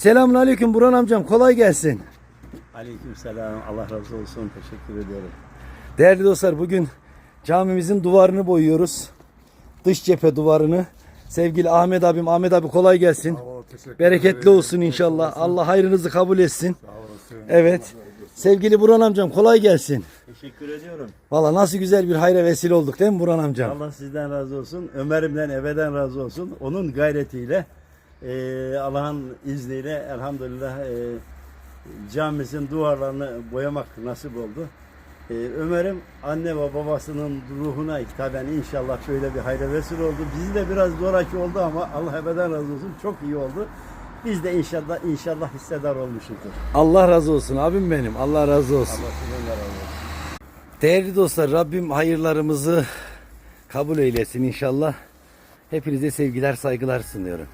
Selamun aleyküm Burhan amcam kolay gelsin. Aleykümselam. Allah razı olsun. Teşekkür ediyorum. Değerli dostlar bugün camimizin duvarını boyuyoruz. Dış cephe duvarını. Sevgili Ahmet abim, Ahmet abi kolay gelsin. Bereketli olsun inşallah. Allah hayrınızı kabul etsin. Evet. Sevgili Burhan amcam kolay gelsin. Teşekkür ediyorum. Valla nasıl güzel bir hayra vesile olduk değil mi Burhan amcam? Allah sizden razı olsun. Ömer'imden ebeden razı olsun. Onun gayretiyle eee, Allah'ın izniyle elhamdülillah eee camimizin duvarlarını boyamak nasip oldu. Eee, Ömer'im anne ve babasının ruhuna hitaben inşallah şöyle bir hayra vesile oldu. Bizi de biraz zoraki oldu ama Allah ebeden razı olsun. Çok iyi oldu. Biz de inşallah inşallah hissedar olmuşuzdur. Allah razı olsun abim benim. Allah razı olsun. Allah sizden razı olsun. Değerli dostlar Rabbim hayırlarımızı kabul eylesin inşallah. Hepinize sevgiler saygılar sunuyorum.